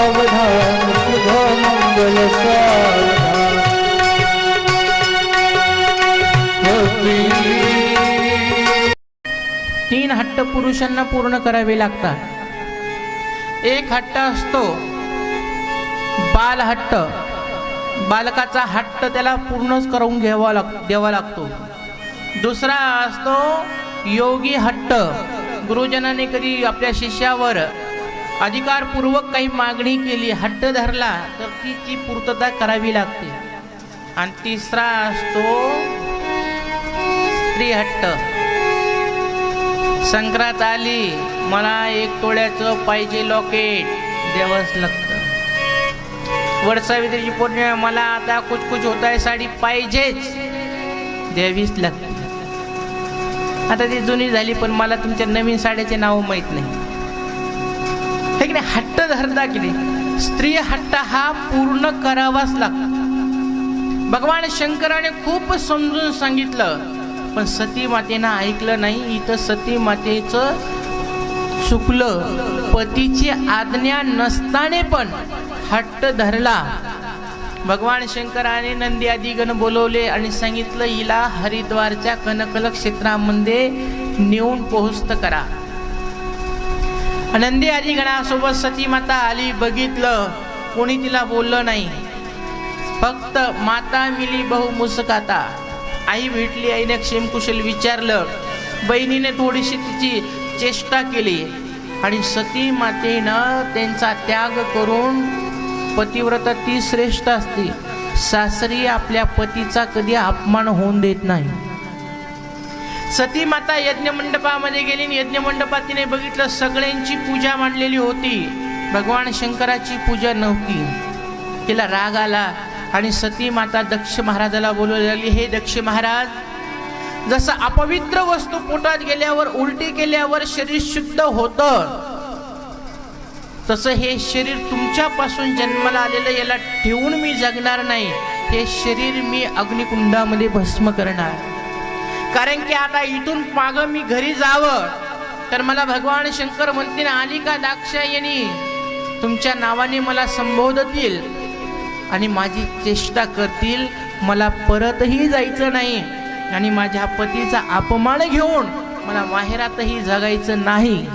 सावधान शुभ मंगल सावधान तीन हट्ट पुरुषांना पूर्ण करावे लागतात. एक हट्ट असतो बालहट्ट. बालकाचा हट्ट त्याला पूर्णच करून घ्यावा लाग द्यावा लागतो. दुसरा असतो योगी हट्ट. गुरुजनाने कधी आपल्या शिष्यावर अधिकारपूर्वक काही मागणी केली हट्ट धरला तर तिची पूर्तता करावी लागते. आणि तिसरा असतो स्त्री हट्ट. संक्रांत आली मला एक तोळ्याचं पाहिजे लॉकेट द्यावंच लागतं. वडसावित्रीची पौर्णिमा मला आता कुछ कुछ होत आहे साडी पाहिजेच द्यावीच लागते. आता ती जुनी झाली पण मला तुमच्या नवीन साड्याचे नाव माहीत नाही. की नाही हट्ट धरता की नाही स्त्री हट्ट हा पूर्ण करावाच लागतो भगवान शंकराने खूप समजून सांगितलं पण सती मातेनं ऐकलं नाही इथं सती मातेचं चुकलं पतीची आज्ञा नसताने पण हट्ट धरला भगवान शंकराने नंदी आदिगण बोलवले आणि सांगितलं हिला हरिद्वारच्या कनकल क्षेत्रामध्ये नेऊन पोहोचत करा नंदी आदी गणासोबत सती माता आली बघितलं. कोणी तिला बोललं नाही. फक्त माता मिली बहु मुसकाता. आई भेटली आईने क्षेमकुशल विचारलं. बहिणीने थोडीशी तिची चेष्टा केली. आणि सती मातेनं त्यांचा त्याग करून पतिव्रता ती श्रेष्ठ असते. सासरी आपल्या पतीचा कधी अपमान होऊन देत नाही. सती माता यज्ञ मंडपामध्ये गेली आणि यज्ञ मंडपात तिने बघितलं सगळ्यांची पूजा मांडलेली होती. भगवान शंकराची पूजा नव्हती. तिला राग आला आणि सती माता दक्ष महाराजाला बोलवली लागली हे दक्ष महाराज जसं अपवित्र वस्तू पोटात गेल्यावर उलटी केल्यावर शरीर शुद्ध होतं तसं हे शरीर तुमच्यापासून जन्माला आलेलं याला ठेवून मी जगणार नाही. हे शरीर मी अग्निकुंडामध्ये भस्म करणार. कारण की आता इथून माग मी घरी जावं. तर मला भगवान शंकर म्हणतील आली का दाक्षायणी? तुमच्या नावाने मला संबोधतील आणि माझी चेष्टा करतील. मला परतही जायचं नाही आणि माझ्या पतीचा अपमान घेऊन मला माहेरातही जगायचं नाही.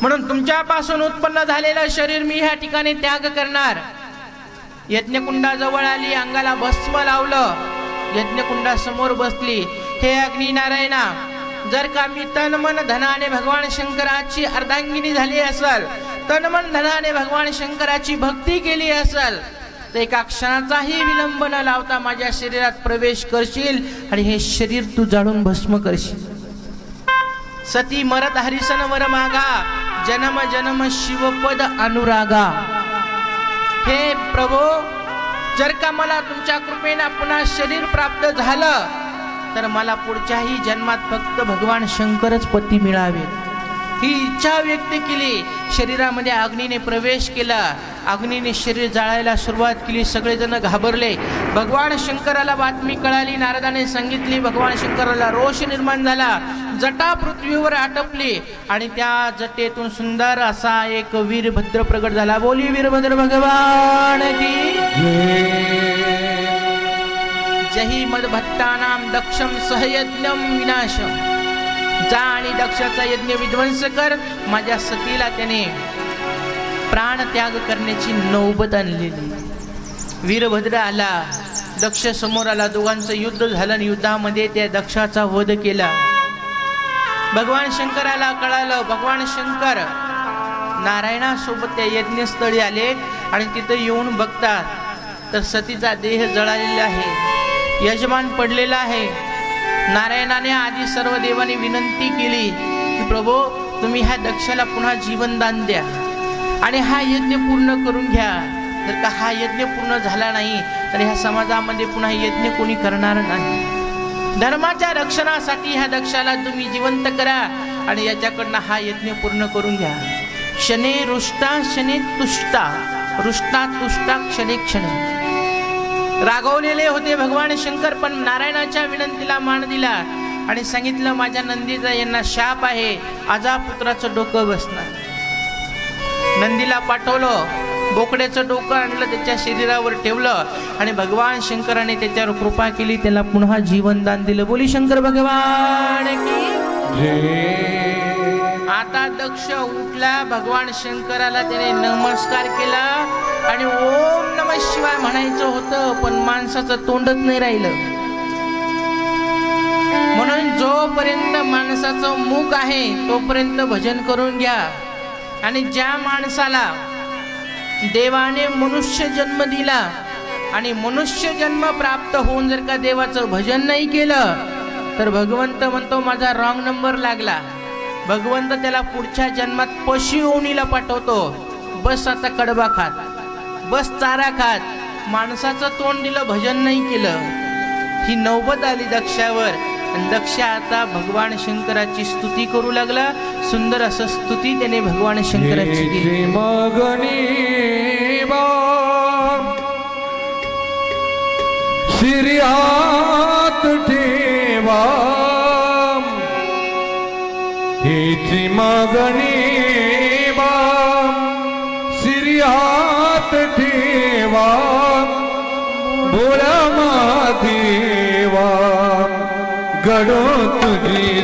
म्हणून तुमच्यापासून उत्पन्न झालेलं शरीर मी ह्या ठिकाणी त्याग करणार. यज्ञकुंडाजवळ आली अंगाला भस्म लावलं. यज्ञकुंडासमोर बसली. हे अग्निनारायणा जर का मी तन मन धनाने भगवान शंकराची अर्धांगिनी झाली असल तन मन धनाने भगवान शंकराची भक्ती केली असल तर एका क्षणाचाही विलंब न लावता माझ्या शरीरात प्रवेश करशील आणि हे शरीर तू जाळून भस्म करशील. सती मरत हरिसन वर मागा जन्म जन्म शिवपद अनुरागा. हे प्रभो जर का मला तुमच्या कृपेनं पुन्हा शरीर प्राप्त झालं तर मला पुढच्याही जन्मात फक्त भगवान शंकरच पती मिळावे. ही इच्छा व्यक्त केली. शरीरामध्ये अग्नीने प्रवेश केला. अग्नीने शरीर जाळायला सुरुवात केली. सगळेजण घाबरले. भगवान शंकराला बातमी कळाली. नारदाने सांगितली भगवान शंकराला रोष निर्माण झाला. जटा पृथ्वीवर आटपली. आणि त्या जटेतून सुंदर असा एक वीरभद्र प्रगट झाला. बोली वीरभद्र भगवान की जही मदभक्तानाम दक्षम सहयज्ञम विनाशम जा आणि दक्षाचा यज्ञ विध्वंस कर माझ्या सतीला त्याने प्राण त्याग करण्याची नौबत आणलेली. वीरभद्र आला दक्ष समोर आला दोघांचं युद्ध झालं आणि युद्धामध्ये त्या दक्षाचा वध केला. भगवान शंकराला कळालं भगवान शंकर नारायणासोबत त्या यज्ञस्थळी आले आणि तिथं येऊन बघतात तर सतीचा देह जळालेला आहे. यजमान पडलेला आहे. नारायणाने आधी सर्व देवांनी विनंती केली की प्रभो तुम्ही ह्या दक्षाला पुन्हा जीवनदान द्या आणि हा यज्ञ पूर्ण करून घ्या. जर का हा यज्ञ पूर्ण झाला नाही तर ह्या समाजामध्ये पुन्हा यज्ञ कोणी करणार नाही. धर्माच्या रक्षणासाठी ह्या दक्षाला तुम्ही जिवंत करा आणि याच्याकडनं हा यज्ञ पूर्ण करून घ्या. शने रुष्टा शने तुष्टा. रुष्टा तुष्टा क्षणे क्षणे. रागवलेले होते भगवान शंकर पण नारायणाच्या विनंतीला मान दिला आणि सांगितलं माझ्या नंदीचा यांना शाप आहे आजा पुत्राचं डोकं बसणार. नंदीला पाठवलं बोकड्याचं डोकं आणलं त्याच्या शरीरावर ठेवलं आणि भगवान शंकराने त्याच्यावर कृपा केली त्याला पुन्हा जीवनदान दिलं. बोली शंकर भगवान की आता दक्ष उठला भगवान शंकराला त्याने नमस्कार केला आणि ओम नम शिवाय म्हणायचं होतं पण माणसाचं तोंडच नाही राहिलं. म्हणून जोपर्यंत माणसाचं मुख आहे तोपर्यंत भजन करून घ्या. आणि ज्या माणसाला देवाने मनुष्य जन्म दिला आणि मनुष्य जन्म प्राप्त होऊन जर का देवाचं भजन नाही केलं तर भगवंत म्हणतो माझा रॉंग नंबर लागला. भगवंत त्याला पुढच्या जन्मात पशु योनीला पाठवतो. बस आता कडबा खात. बस चारा खात. माणसाचं तोंड दिलं भजन नाही केलं. ही नौबत आली दक्षावर. आणि दक्ष आता भगवान शंकराची स्तुती करू लागला. सुंदर असं स्तुती त्याने भगवान शंकराची केली. मगनी शिर्यात ठेवा. हिची मागणी बा शिर्यात ठेवा बोला देवा गडो तुझी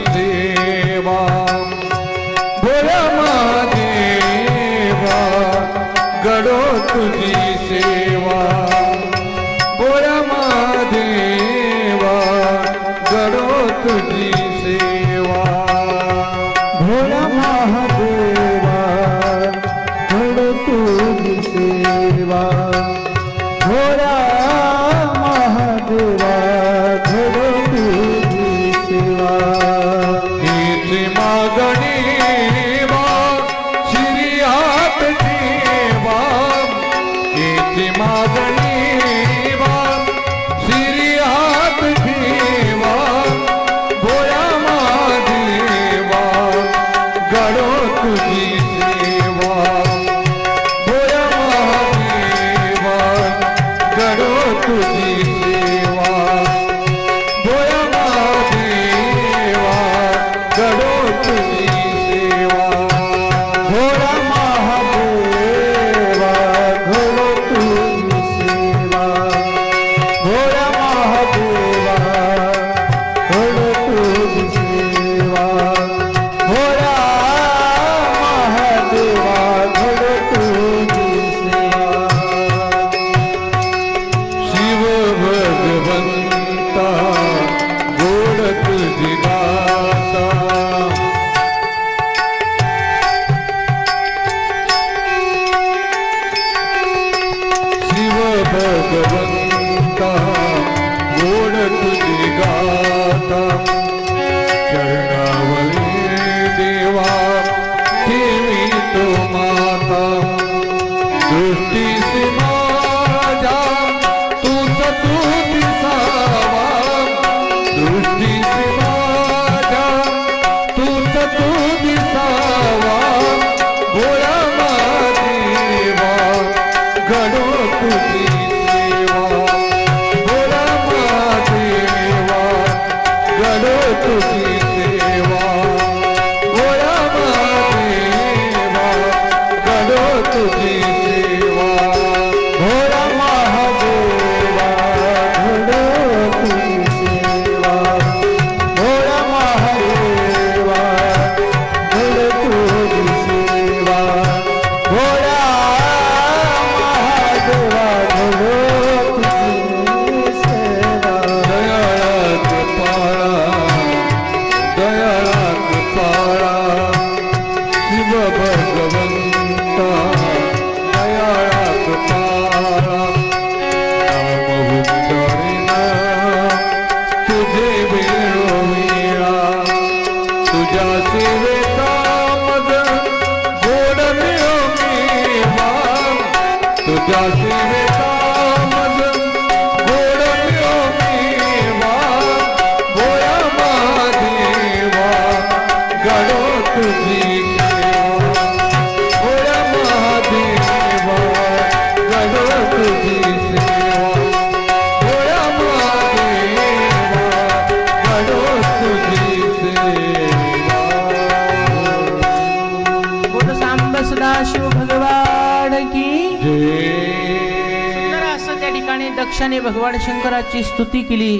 भगवान शंकराची स्तुती केली.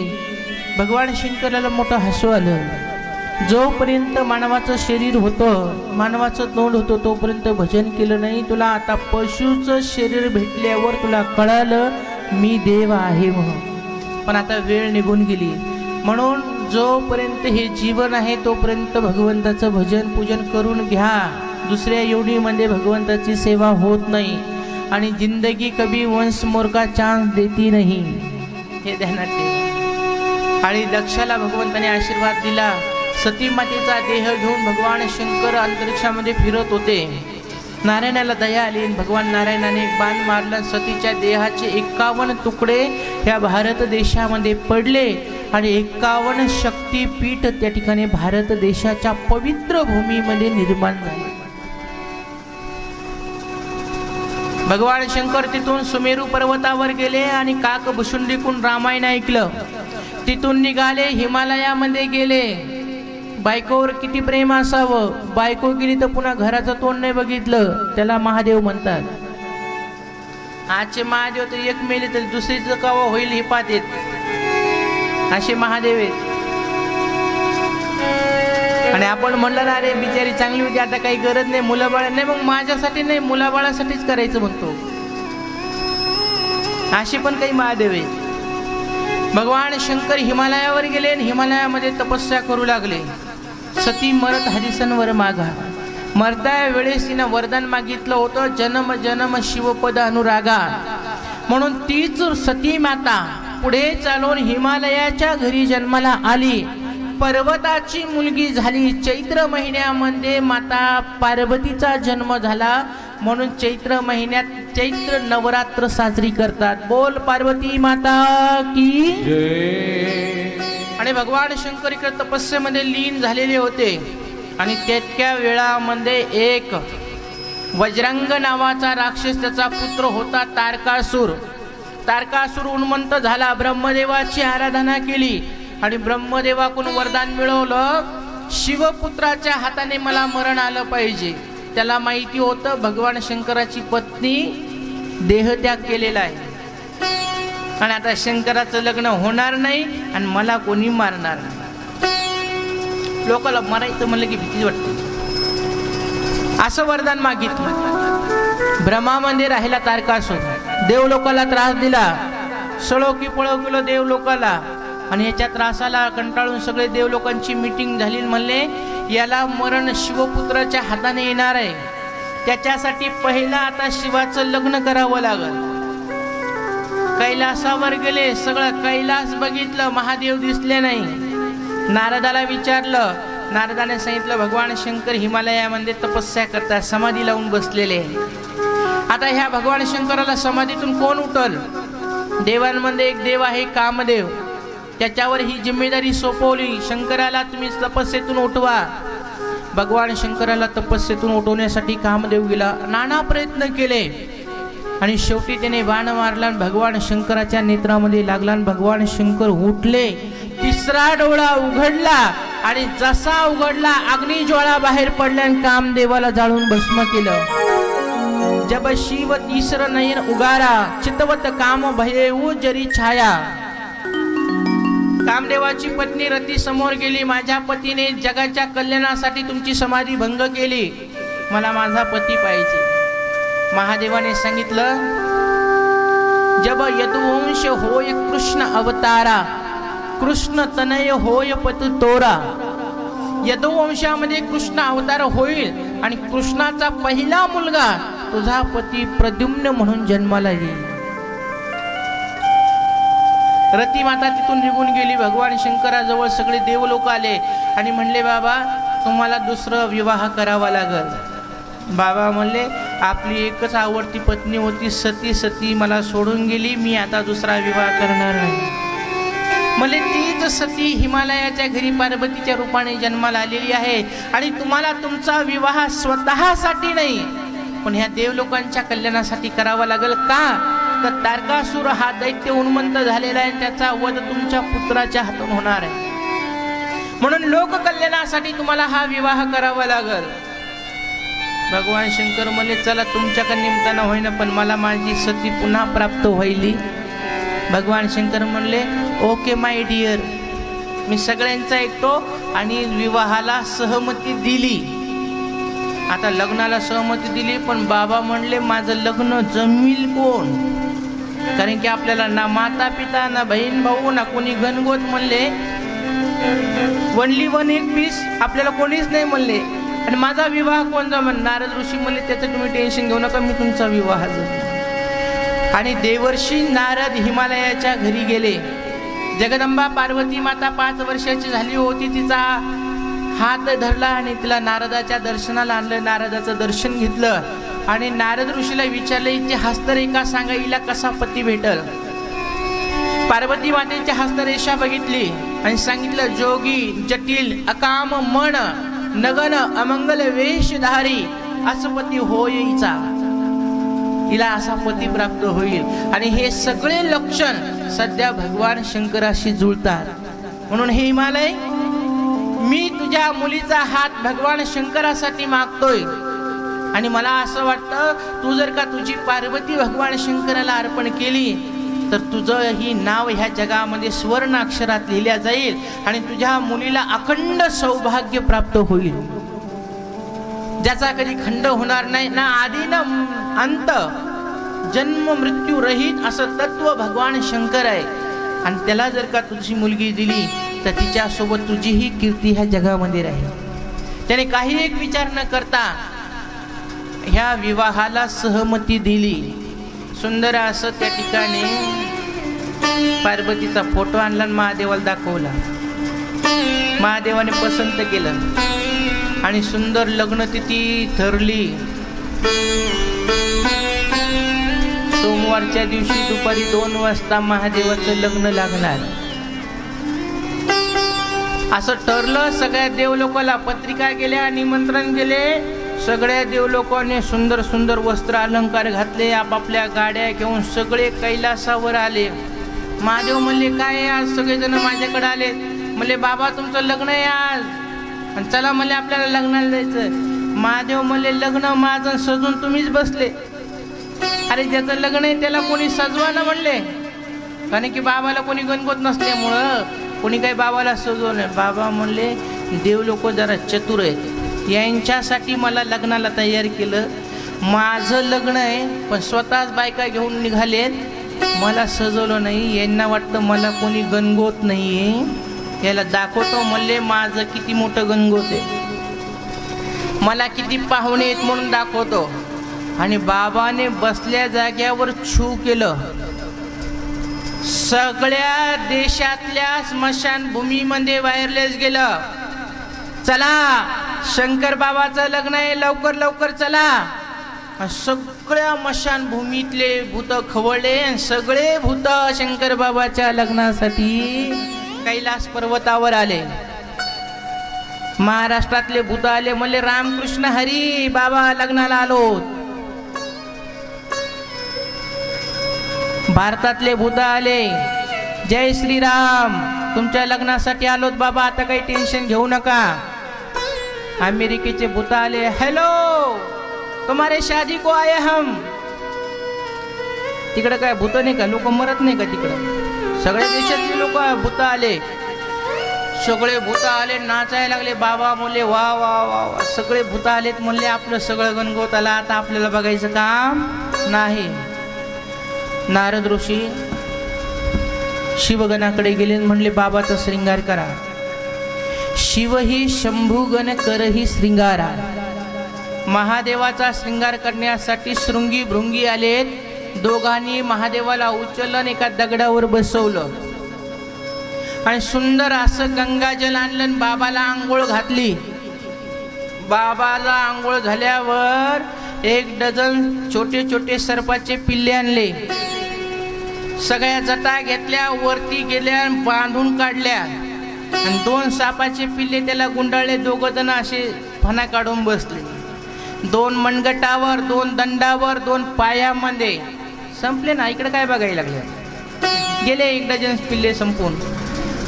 भगवान शंकराला मोठं हसू आलं. जोपर्यंत मानवाचं शरीर होतं मानवाचं तोंड होतं तोपर्यंत भजन केलं नाही. तुला आता पशुचं शरीर भेटल्यावर तुला कळालं मी देव आहे म्हणून. पण आता वेळ निघून गेली. म्हणून जोपर्यंत हे जीवन आहे तोपर्यंत भगवंताचं भजन पूजन करून घ्या. दुसऱ्या योनीमध्ये भगवंताची सेवा होत नाही. आणि जिंदगी कभी वंश मोर का चान्स देती नाही. हे ध्यानात ठेवा. आणि दक्षाला भगवंताने आशीर्वाद दिला. सती मातेचा देह घेऊन भगवान शंकर अंतरिक्षामध्ये फिरत होते. नारायणाला दया आली भगवान नारायणाने एक बाण मारला. सतीच्या देहाचे एकावन्न तुकडे या भारत देशामध्ये पडले आणि एकावन्न शक्तीपीठ त्या ठिकाणी भारत देशाच्या पवित्र भूमीमध्ये निर्माण झाले. भगवान शंकर तिथून सुमेरू पर्वतावर गेले आणि काक भुशुंडीकून रामायण ऐकलं. तिथून निघाले हिमालयामध्ये गेले. बायकोवर किती प्रेम असावं? बायको गेली तर पुन्हा घराचं तोंड नाही बघितलं. त्याला महादेव म्हणतात. आजचे महादेव तर एक मेले तर दुसरीचं कावं होईल हिपात येत असे महादेव आहेत. आणि आपण म्हणलं ना अरे बिचारी चांगली होती आता काही गरज नाही मुलंबाळा नाही. मग माझ्यासाठी नाही मुलाबाळासाठीच करायचं म्हणतो. अशी पण काही महादेव आहे. भगवान शंकर हिमालयावर गेले आणि हिमालयामध्ये तपस्या करू लागले. सती मरत हरिसनवर मागा मरता वेळेस तिनं वरदान मागितलं होतं जन्म जन्म शिवपद अनुरागा. म्हणून तीच सती माता पुढे चालून हिमालयाच्या घरी जन्माला आली. पर्वताची मुलगी झाली. चैत्र महिन्यामध्ये माता पार्वतीचा जन्म झाला. म्हणून चैत्र महिन्यात चैत्र नवरात्र साजरी करतात. बोल पार्वती माता की? आणि भगवान शंकर इकडे तपस्येमध्ये लीन झालेले होते. आणि तितक्या वेळामध्ये एक वज्रांग नावाचा राक्षस त्याचा पुत्र होता तारकासूर. तारकासूर उन्मंत झाला. ब्रह्मदेवाची आराधना केली. आणि ब्रह्मदेवाकडून वरदान मिळवलं शिवपुत्राच्या हाताने मला मरण आलं पाहिजे. त्याला माहिती होतं भगवान शंकराची पत्नी देहत्याग केलेला आहे. आणि आता शंकराचं लग्न होणार नाही आणि मला कोणी मारणार नाही. लोकाला मारायचं म्हणलं की भीती वाटते. असं वरदान मागितलं. ब्रह्मामध्ये राहिला तारकासूर. देव लोकाला त्रास दिला. सळो की पळो केलं देव लोकाला. आणि याच्या त्रासाला कंटाळून सगळे देव लोकांची मीटिंग झाली म्हणले याला मरण शिवपुत्राच्या हाताने येणार आहे. त्याच्यासाठी पहिला आता शिवाचं लग्न करावं लागल. कैलासावर गेले सगळं कैलास बघितलं महादेव दिसले नाही. नारदाला विचारलं नारदाने सांगितलं भगवान शंकर हिमालयामध्ये तपस्या करतात समाधी लावून बसलेले आता ह्या भगवान शंकराला समाधीतून कोण उठल? देवांमध्ये एक देव आहे कामदेव. त्याच्यावर ही जिम्मेदारी सोपवली. शंकराला तुम्ही तपस्येतून उठवा. भगवान शंकराला तपस्येतून उठवण्यासाठी कामदेव गेला. नाना प्रयत्न केले. आणि शेवटी त्याने बाण मारला भगवान शंकराच्या नेत्रामध्ये लागला आणि भगवान शंकर उठले. तिसरा डोळा उघडला आणि जसा उघडला अग्निज्वाळा बाहेर पडल्या कामदेवाला जाळून भस्म केलं. जब शिव तिसर नयन उगारा चितवत काम भयेऊ जरी छाया. कामदेवाची पत्नी रती समोर गेली. माझ्या पतीने जगाच्या कल्याणासाठी तुमची समाधी भंग केली. मला माझा पती पाहिजे. महादेवाने सांगितलं जब यदुवंश होय कृष्ण अवतारा कृष्ण तनय होय पतु तोरा. यदुवंशामध्ये कृष्ण अवतार होईल आणि कृष्णाचा पहिला मुलगा तुझा पती प्रद्युम्न म्हणून जन्माला येईल. रतीमाता तिथून निघून गेली. भगवान शंकराजवळ सगळे देव लोक आले आणि म्हणले बाबा तुम्हाला दुसरं विवाह करावा लागल. बाबा म्हणले आपली एकच आवडती पत्नी होती सती सती मला सोडून गेली. मी आता दुसरा विवाह करणार नाही. म्हणजे तीच सती हिमालयाच्या घरी पार्वतीच्या रूपाने जन्माला आलेली आहे आणि तुम्हाला तुमचा विवाह स्वतःसाठी नाही पण ह्या देवलोकांच्या कल्याणासाठी करावा लागेल का? तर तारकासूर हा दैत्य उन्मंत झालेला आहे त्याचा वध तुमच्या पुत्राच्या हातून होणार आहे. म्हणून लोककल्याणासाठी तुम्हाला हा विवाह करावा लागल. भगवान शंकर म्हणले चला तुमच्याकडे निमताना होईना पण मला माझी सती पुन्हा प्राप्त होईली भगवान शंकर म्हणले ओके माय डिअर. मी सगळ्यांचा ऐकतो आणि विवाहाला सहमती दिली. आता लग्नाला सहमती दिली पण बाबा म्हणले माझं लग्न जमील कोण? कारण की आपल्याला ना माता पिता ना बहीण भाऊ ना कोणी गणगोत म्हणले. वनली वन एक पीस आपल्याला कोणीच नाही म्हणले. आणि माझा विवाह कोणता म्हण नारद ऋषी म्हणले त्याचं तुम्ही टेन्शन घेऊ नका मी तुमचा विवाह आणि देवर्षी नारद हिमालयाच्या घरी गेले. जगदंबा पार्वती माता पाच वर्षाची झाली होती. तिचा हात धरला आणि तिला नारदाच्या दर्शनाला आणलं. नारदाचं दर्शन घेतलं. आणि नारद ऋषीला विचारलं हिची हस्तरेखा सांगा हिला कसा पती भेटल? पार्वती मातेची हस्तरेषा बघितली आणि सांगितलं जोगी जटिल अकाम मन नगन अमंगल वेशधारी असं पती होईचा हिला असा पती प्राप्त होईल. आणि हे सगळे लक्षण सध्या भगवान शंकराशी जुळतात. म्हणून हे हिमालय मी तुझ्या मुलीचा हात भगवान शंकरासाठी मागतोय. आणि मला असं वाटतं तू जर का तुझी पार्वती भगवान शंकराला अर्पण केली तर तुझं ही नाव ह्या जगामध्ये स्वर्ण अक्षरात लिहिल्या जाईल आणि तुझ्या मुलीला अखंड सौभाग्य प्राप्त होईल. ज्याचा कधी खंड होणार नाही ना आधी ना अंत. जन्म मृत्यू रहित असं तत्व भगवान शंकर आहे. आणि त्याला जर का तुझी मुलगी दिली तर तिच्यासोबत तुझीही कीर्ती ह्या जगामध्ये राहील. त्याने काही एक विचार न करता ह्या विवाहाला सहमती दिली. सुंदर असं त्या ठिकाणी पार्वतीचा फोटो आणला आणि महादेवाला दाखवला. महादेवाने पसंत केलं. आणि सुंदर लग्न तिथी ठरली. सोमवारच्या दिवशी दुपारी दोन वाजता महादेवाचं लग्न लागणार. असं ठरलं सगळ्या देवलोकाला पत्रिका गेल्या निमंत्रण गेले. सगळ्या देवलोकांनी सुंदर सुंदर वस्त्र अलंकार घातले आपापल्या गाड्या घेऊन सगळे कैलासावर आले. महादेव म्हणले काय आज? सगळेजण माझ्याकडे आले. म्हणले बाबा तुमचं लग्न आहे आज. आणि चला म्हणले आपल्याला लग्नाला जायचं महादेव म्हणले लग्न माझं सजून तुम्हीच बसले. अरे ज्याचं लग्न आहे त्याला कोणी सजवा ना म्हणले. कारण की बाबाला कोणी गणगोत नसल्यामुळं कोणी काही बाबाला सजवलं बाबा म्हणले देव लोक जरा चतुर आहेत. यांच्यासाठी मला लग्नाला तयार केलं. माझं लग्न आहे पण स्वतःच बायका घेऊन निघालेत. मला सजवलं नाही यांना वाटतं मला कोणी गणगोत नाही आहे याला दाखवतो मल्ले माझं किती मोठं गणगोत आहे. मला किती पाहुणे आहेत म्हणून दाखवतो. आणि बाबाने बसल्या जाग्यावर छू केलं. सगळ्या देशातल्या स्मशानभूमीमध्ये वायरलेस गेलं. चला. शंकर बाबाचं लग्न आहे लवकर लवकर चला. सगळ्या मशान भूमीतले भूत खवळले सगळे भूत शंकर बाबाच्या लग्नासाठी कैलास पर्वतावर आले. महाराष्ट्रातले भूत आले म्हणले रामकृष्ण हरी बाबा लग्नाला आलो. भारतातले भूत आले जय श्रीराम तुमच्या लग्नासाठी आलोत बाबा आता काही टेन्शन घेऊ नका. अमेरिकेचे भूत आले हॅलो तुम्हारे शादी को आए हम. तिकडं काय भूत नाही का? लोक मरत नाही का तिकडं? सगळ्या देशातले लोक भूत आले सगळे भूत आले नाचायला लागले बाबा मुले वा वा वा वा. सगळे भूत आलेत म्हणले आपलं सगळं गणगोत आला आता आपल्याला बघायचं काम नाही. नारद ऋषी शिवगणाकडे गेले म्हणले बाबाचा श्रृंगार करा. शिव ही शंभूगण करही श्रृंगारा. महादेवाचा श्रृंगार करण्यासाठी शृंगी भृंगी आलेत. दोघांनी महादेवाला उचललं एका दगडावर बसवलं. आणि सुंदर असं गंगाजल आणलं आणि बाबाला आंघोळ घातली. बाबाला आंघोळ झाल्यावर एक डझन छोटे छोटे सर्पाचे पिल्ले आणले. सगळ्या जटा घेतल्या वरती गेल्या बांधून काढल्या. आणि दोन सापाचे पिल्ले त्याला गुंडाळले दोघं जण असे फणा काढून बसले. दोन मनगटावर दोन दंडावर दोन पायामध्ये. संपले ना इकडे काय बघायला लागले? गेले एक डझन पिल्ले संपून.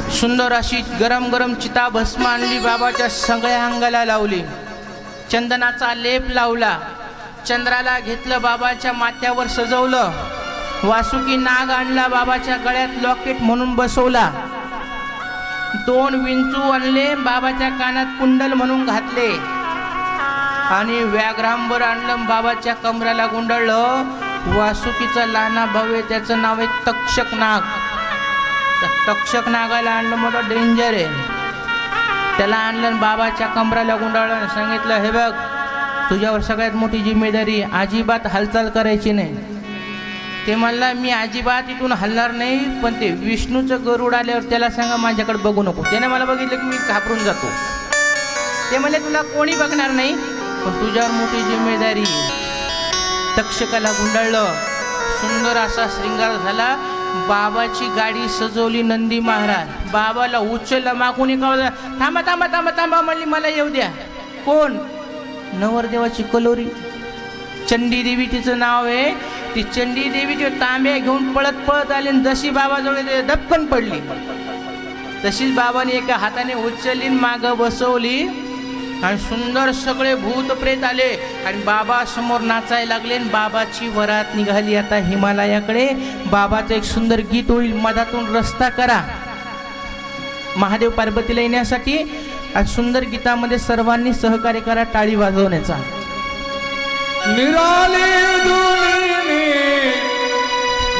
सुंदर अशी गरम गरम चिता भस्म आणली बाबाच्या सगळ्या अंगाला लावली. चंदनाचा लेप लावला. चंद्राला घेतलं बाबाच्या माथ्यावर सजवलं. वासुकी नाग आणला बाबाच्या गळ्यात लॉकेट म्हणून बसवला. दोन विंचू आणले बाबाच्या कानात कुंडल म्हणून घातले. आणि व्याघ्रांवर आणलं बाबाच्या कमराला गुंडळलं. वासुकीचा लहाना भव्य त्याचं नाव आहे तक्षक नाग तक्षक नागाला आणलं मोठं डेंजर आहे. त्याला आणलं बाबाच्या कमराला गुंडाळलं सांगितलं हे बघ तुझ्यावर सगळ्यात मोठी जिम्मेदारी अजिबात हालचाल करायची नाही. ते म्हणला मी अजिबात इथून हलणार नाही पण ते विष्णूचं गरुड आल्यावर त्याला सांगा माझ्याकडे बघू नको. त्याने मला बघितलं की मी घाबरून जातो. ते म्हणले तुला कोणी बघणार नाही पण तुझ्यावर मोठी जिम्मेदारी तक्षकाला गुंडाळलं. सुंदर असा श्रृंगार झाला. बाबाची गाडी सजवली नंदी महाराज. बाबाला उचललं मागून एका थांबा थांबा थांबा थांबा म्हणली मला येऊ द्या. कोण? नवरदेवाची कलोरी. चंडी देवी तिचं नाव आहे ती चंडी देवी तांब्या घेऊन पळत पळत आली आणि जशी बाबाजवळ ते दपकन पडली. तशीच बाबाने एका हाताने उचलली माग बसवली आणि सुंदर सगळे भूत प्रेत आले आणि बाबा समोर नाचायला लागले आणि बाबाची वरात निघाली. आता हिमालयाकडे बाबाचं एक सुंदर गीत होईल मधातून रस्ता करा. महादेव पार्वतीला येण्यासाठी आणि सुंदर गीतामध्ये सर्वांनी सहकार्य करा टाळी वाजवण्याचा. નિરાલી દુની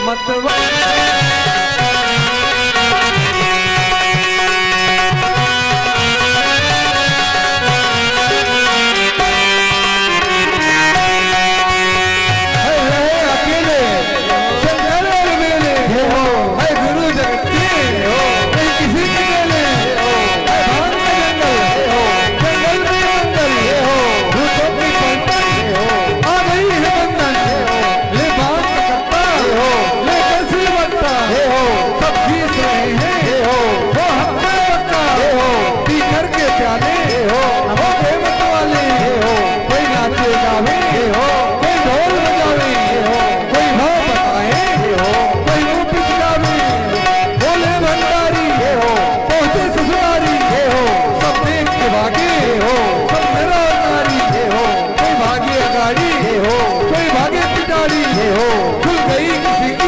મતવા भागे अगाड़ी कोई भागे पिटारी खुल गई किसी की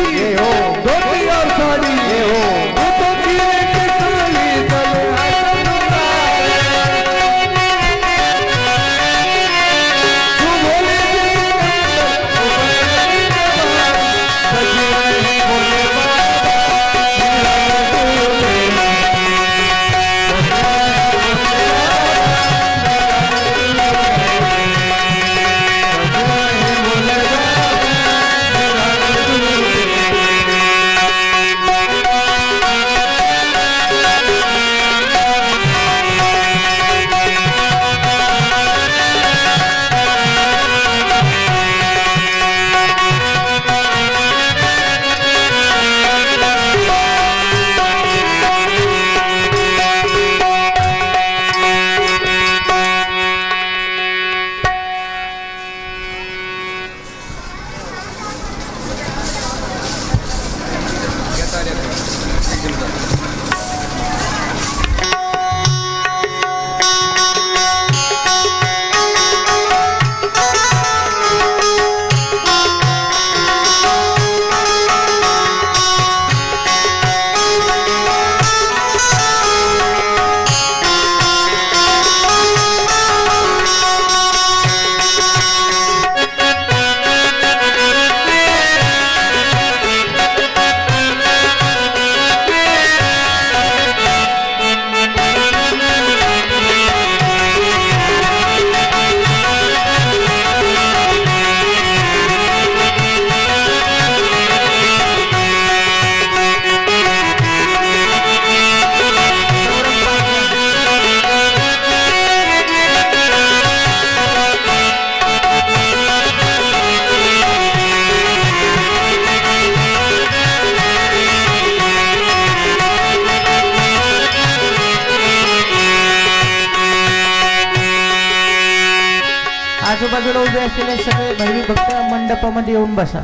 pamadiyon basa